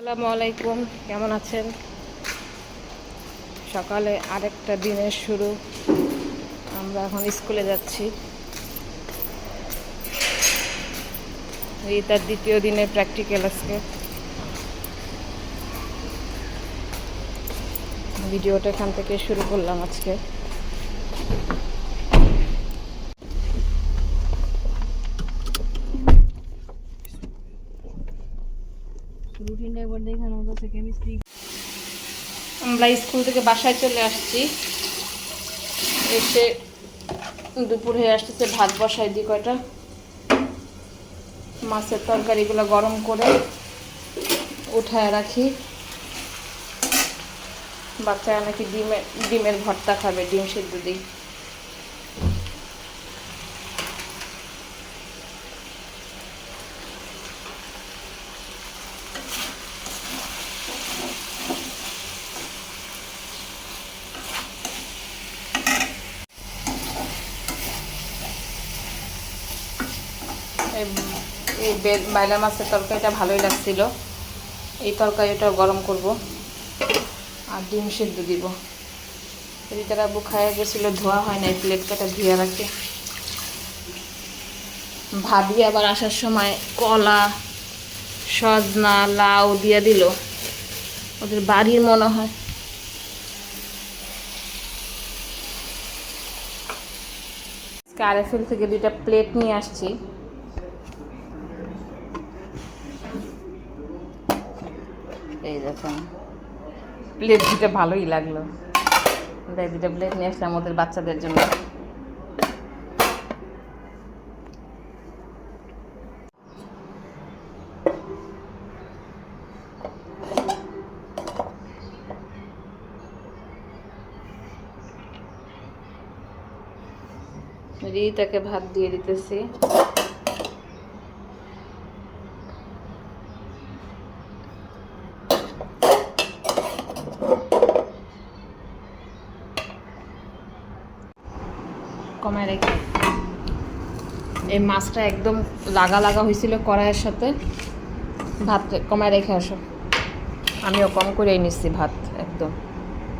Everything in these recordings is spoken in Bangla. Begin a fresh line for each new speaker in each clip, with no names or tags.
আসসালামু আলাইকুম, কেমন আছেন? সকালে আরেকটা দিনের শুরু। আমরা এখন স্কুলে যাচ্ছি। এই তার দ্বিতীয় দিনের প্র্যাকটিক্যাল আজকে। ভিডিওটা এখান থেকে শুরু করলাম আজকে।
রুটিনটা একবার দেখানো কেমিস্ট্রি
আমরা স্কুল থেকে বাসায় চলে আসছি। এসে দুপুর হয়ে আসতেছে, ভাত বসাই দিই কয়টা। মাছের তরকারিগুলো গরম করে উঠায় রাখি। বাচ্চারা নাকি ডিমের ডিমের ভর্তা খাবে, ডিম সেদ্ধ দিই। এই- বাইলা মাছের তরকারিটা ভালোই লাগছিল। এই তরকারিটা গরম করব। আর ডিম সিদ্ধ দিব। রিতার আব্বু খাইয়া গেছিল, ধোয়া হয় না প্লেট কাটা ধুয়ে রাখে। ভাবি আবার আসার সময় কলা, সজনা, লাউ দিয়ে দিল। ওদের বাড়ির মনে হয়। আরএফএল থেকে দুইটা প্লেট নিয়ে আসছি। এই দেখুন। প্লেট দুটো ভালোই লাগল। দুটো প্লেট নিয়ে আসলাম ওদের বাচ্চাদের জন্য। রিতাকে ভাত দিয়ে দিতেছি। কমায় রেখে। এই মাছটা একদম লাগা লাগা হয়েছিল কড়াইয়ের সাথে। ভাত কমায় রেখে আসো। আমিও কম করেই নিচ্ছি ভাত একদম।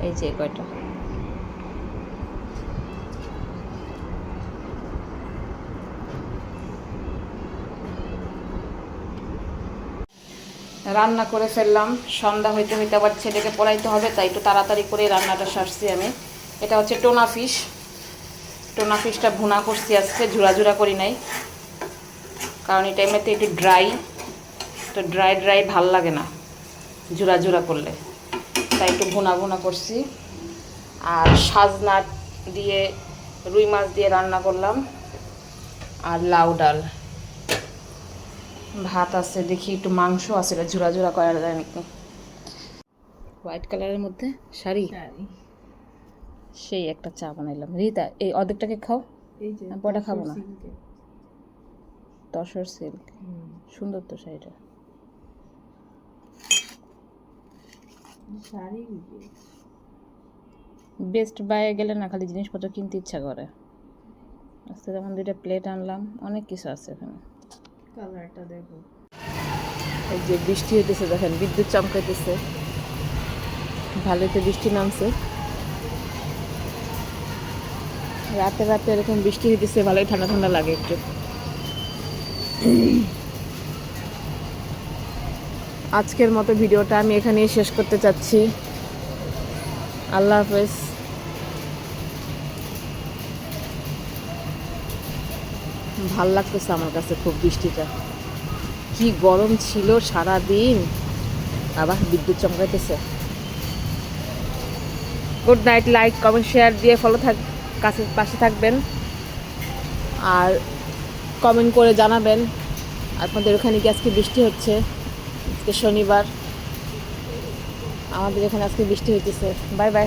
এই যে কয়টা। রান্না করে ফেললাম। সন্ধ্যা হইতে হইতে আবার ছেলেকে পড়াইতে হবে, তাই একটু তাড়াতাড়ি করে রান্নাটা সারছি আমি। এটা হচ্ছে টোনা ফিশ। টোনা ফিশটা ভুনা করছি আজকে ঝুরা করি নাই। কারণ এই টাইমেতে একটু ড্রাই তো ড্রাই ড্রাই ভালো লাগে না ঝুরা ঝুরা করলে। তাই একটু ভুনা ভুনা করছি। আর সাজনা দিয়ে, রুই মাছ দিয়ে রান্না করলাম। আর লাউ ডাল। ভাত আছে, দেখি একটু মাংস আছে, এটা ঝুরা ঝুরা করা যায় নাকি? হোয়াইট কালারের মধ্যে শাড়ি। সেই একটা চা বানাইলাম। রিতা এই অর্ধেকটাকে খাও। পরোটা খাব না। তসর সিল্ক। সুন্দর তো শাড়িটা। বেস্ট বাইয়ে গেলে না খালি জিনিসপত্র কিনতে ইচ্ছা করে। আজকে যেমন দুইটা প্লেট আনলাম অনেক কিছু আছে এখানে।
কালারটা দেখো।
এই যে বৃষ্টি হইতেছে দেখেন বিদ্যুৎ চমকাইতেছে। ভালোই তো বৃষ্টি নামছে। রাতে রাতে এরকম বৃষ্টি হইতেছে, ভালোই ঠান্ডা ঠান্ডা লাগে একটু। আজকের মতো ভিডিওটা আমি এখানেই শেষ করতে চাচ্ছি। আল্লাহ হাফেজ। ভালো লাগতেছে আমার কাছে খুব বৃষ্টিটা। কি গরম ছিল সারা দিন আবার বিদ্যুৎ চমকাইতেছে। Good night like comment share দিয়ে ফলো থাক কাছে পাশে থাকবেন আর কমেন্ট করে জানাবেন আপনাদের ওখানে কি আজকে বৃষ্টি হচ্ছে? আজকে শনিবার। আমাদের এখানে আজকে বৃষ্টি হইতেছে। Bye bye